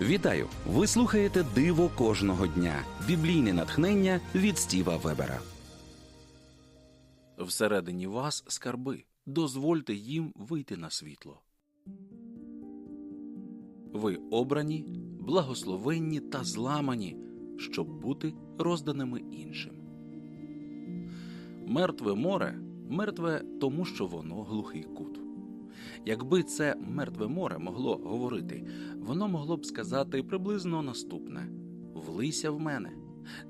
Вітаю! Ви слухаєте Диво кожного дня. Біблійне натхнення від Стіва Вебера. Всередині вас скарби. Дозвольте їм вийти на світло. Ви обрані, благословенні та зламані, щоб бути розданими іншим. Мертве море мертве тому, що воно глухий кут. Якби це мертве море могло говорити, воно могло б сказати приблизно наступне: Влися в мене,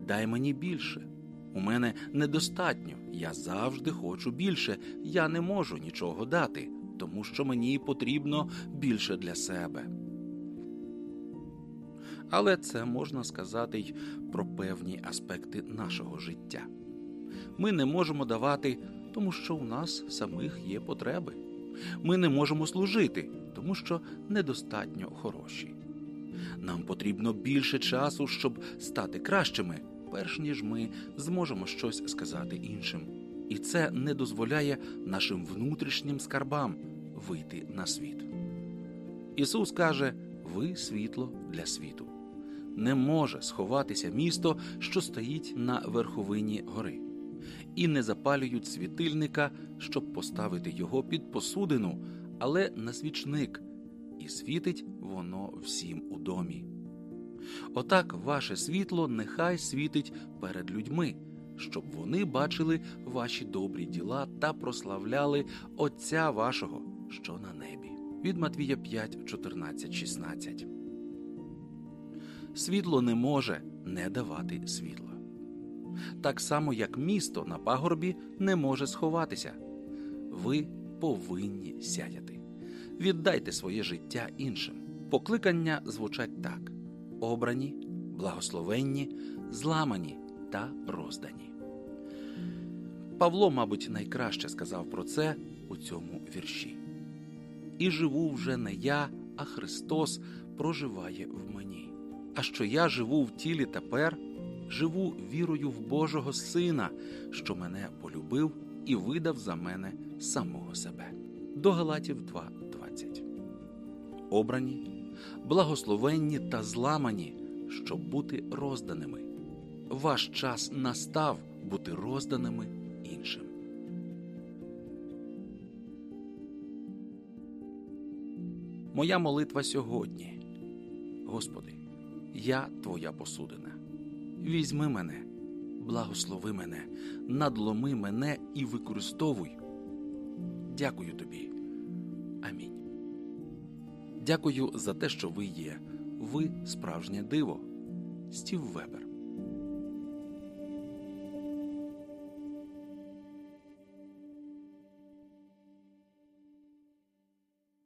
дай мені більше. У мене недостатньо, я завжди хочу більше, я не можу нічого дати, тому що мені потрібно більше для себе. Але це можна сказати й про певні аспекти нашого життя. Ми не можемо давати, тому що у нас самих є потреби. Ми не можемо служити, тому що недостатньо хороші. Нам потрібно більше часу, щоб стати кращими, перш ніж ми зможемо щось сказати іншим. І це не дозволяє нашим внутрішнім скарбам вийти на світ. Ісус каже: Ви світло для світу. Не може сховатися місто, що стоїть на верховині гори, і не запалюють світильника, щоб поставити його під посудину, але на свічник, і світить воно всім у домі. Отак ваше світло нехай світить перед людьми, щоб вони бачили ваші добрі діла та прославляли Отця вашого, що на небі. Від Матвія 5, 14, 16. Світло не може не давати світла. Так само, як місто на пагорбі не може сховатися. Ви повинні сяяти. Віддайте своє життя іншим. Покликання звучать так: обрані, благословенні, зламані та роздані. Павло, мабуть, найкраще сказав про це у цьому вірші. І живу вже не я, а Христос проживає в мені. А що я живу в тілі тепер, живу вірою в Божого Сина, що мене полюбив і видав за мене самого себе. До Галатів 2.20 Обрані, благословенні та зламані, щоб бути розданими. Ваш час настав бути розданими іншим. Моя молитва сьогодні. Господи, я Твоя посудина. Візьми мене, благослови мене, надломи мене і використовуй. Дякую тобі. Амінь. Дякую за те, що ви є. Ви справжнє диво. Стів Вебер.